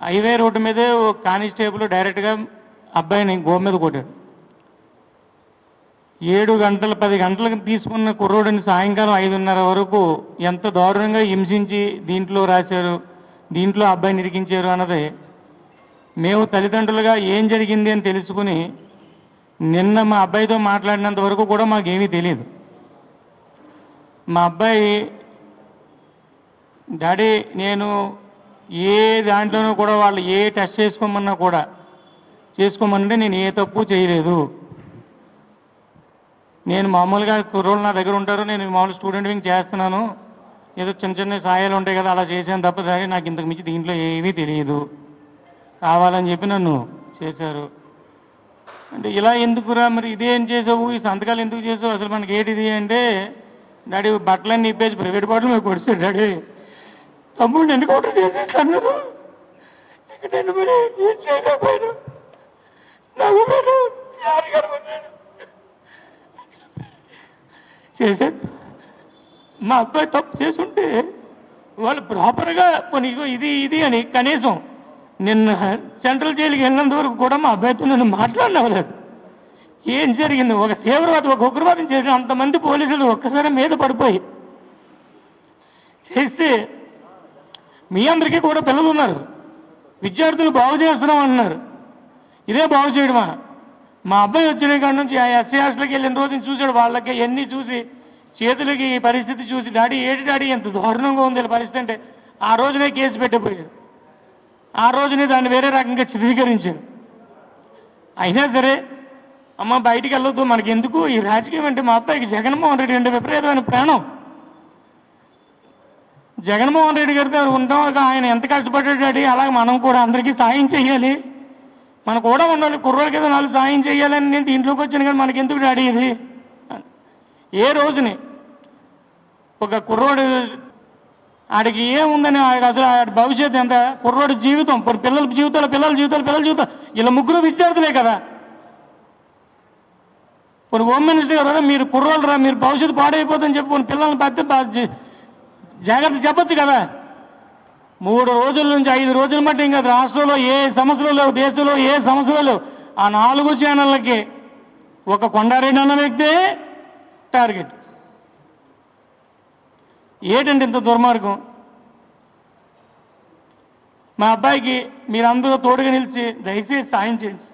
Highway road మీదే ఓ constable డైరెక్ట్గా అబ్బాయిని గోమ మీద కొట్టాడు. ఏడు గంటలు పది గంటలకు తీసుకున్న కుర్రోడిని సాయంకాలం ఐదున్నర వరకు ఎంత దారుణంగా హింసించి దీంట్లో రాశారు దీంట్లో అబ్బాయిని ఇరికించారు అన్నది మేము తల్లిదండ్రులుగా ఏం జరిగింది అని తెలుసుకుని నిన్న మా అబ్బాయితో మాట్లాడినంత వరకు కూడా మాకేమీ తెలియదు మా అబ్బాయి డాడీ నేను ఏ దాంట్లోనూ కూడా వాళ్ళు ఏ టెస్ట్ చేసుకోమన్నా కూడా చేసుకోమంటే నేను ఏ తప్పు చేయలేదు. నేను మామూలుగా కుర్రోళ్ళు నా దగ్గర ఉంటారు నేను మామూలు స్టూడెంట్ వింగ్ చేస్తున్నాను. ఏదో చిన్న చిన్న సాయాలు ఉంటాయి కదా అలా చేశాను తప్ప డాడీ నాకు ఇంతకు మించి దీంట్లో ఏమీ తెలియదు. కావాలని చెప్పి నన్ను చేశారు. అంటే ఇలా ఎందుకురా మరి ఇదేం చేసావు? ఈ సంతకాలు ఎందుకు చేసావు? అసలు మనకి ఏంటిది అంటే డాడీ బట్టలన్నీ ఇప్పేసి ప్రైవేట్ బట్టలు మీకు కొడిచాడు డాడీ. తమ్ముడు ఎందుకు ఆర్డర్ చేసేసాను నువ్వు ఇక నేను మరి ఏం చేయలేకపోయాను. నాకు మీరు యాదగారు ఉన్నాడు చేశాను మా అబ్బాయి తప్పు చేసుంటే వాళ్ళు ప్రాపర్గా పోనీ ఇది ఇది అని కనీసం నిన్న సెంట్రల్ జైలుకి వెళ్ళినంత వరకు కూడా మా అబ్బాయితో నన్ను మాట్లాడలేదు ఏం జరిగింది ఒక తీవ్రవాదం ఒక ఉగ్రవాదం చేసిన అంతమంది పోలీసులు ఒక్కసారి మీద పడిపోయి చేస్తే మీ అందరికీ కూడా పిల్లలు ఉన్నారు. విద్యార్థులు బాగు చేస్తున్నాం అంటున్నారు. ఇదే బాగు చేయడమా మా అబ్బాయి వచ్చిన కాడ నుంచి ఆ ఎస్సీ హాస్టల్కి వెళ్ళిన రోజుని చూశాడు వాళ్ళకి ఎన్ని చూసి చేతులకి ఈ పరిస్థితి చూసి డాడీ ఏటి డాడీ ఎంత దారుణంగా ఉంది పరిస్థితి అంటే ఆ రోజునే కేసు పెట్టిపోయారు. ఆ రోజునే దాన్ని వేరే రకంగా చిత్రీకరించారు. అయినా సరే అమ్మ బయటికి వెళ్ళొద్దు మనకి ఎందుకు ఈ రాజకీయం అంటే మా అబ్బాయికి జగన్మోహన్ రెడ్డి అంటే విపరీతమైన ప్రాణం. జగన్మోహన్ రెడ్డి గారితో ఉంటాం. ఆయన ఎంత కష్టపడ్డాడు అలాగే మనం కూడా అందరికీ సాయం చేయాలి. మనం కూడా ఉండాలి. కుర్రోళ్ళకి కింద నాలుగు సాయం చేయాలని నేను ఇంట్లోకి వచ్చాను కానీ మనకి ఎందుకు డాడీ ఇది? ఏ రోజుని? ఒక కుర్రోడు ఆడికి ఏముందని అసలు ఆడి భవిష్యత్తు ఎంత? కుర్రోడి జీవితం పోనీ పిల్లల జీవితాలు పిల్లల జీవితాలు పిల్లల జీవితం ఇలా ముగ్గురు విద్యార్థులే కదా. కొన్ని హోమ్ మినిస్టర్ గారు మీరు కుర్రోళ్ళు రా మీరు భవిష్యత్తు పాడైపోతుందని చెప్పి కొన్ని పిల్లల్ని పెద్ద జాగ్రత్త చెప్పొచ్చు కదా. మూడు రోజుల నుంచి ఐదు రోజుల మట్టి ఇంకా రాష్ట్రంలో ఏ సమస్యలు లేవు దేశంలో ఏ సమస్యలు లేవు. ఆ నాలుగు ఛానళ్ళకి ఒక కొండారెడ్డి అన్న వ్యక్తే టార్గెట్. ఏంటంటే ఇంత దుర్మార్గం? మా అబ్బాయికి మీరందరూ తోడుగా నిలిచి దయచేసి సాయం చేయండి.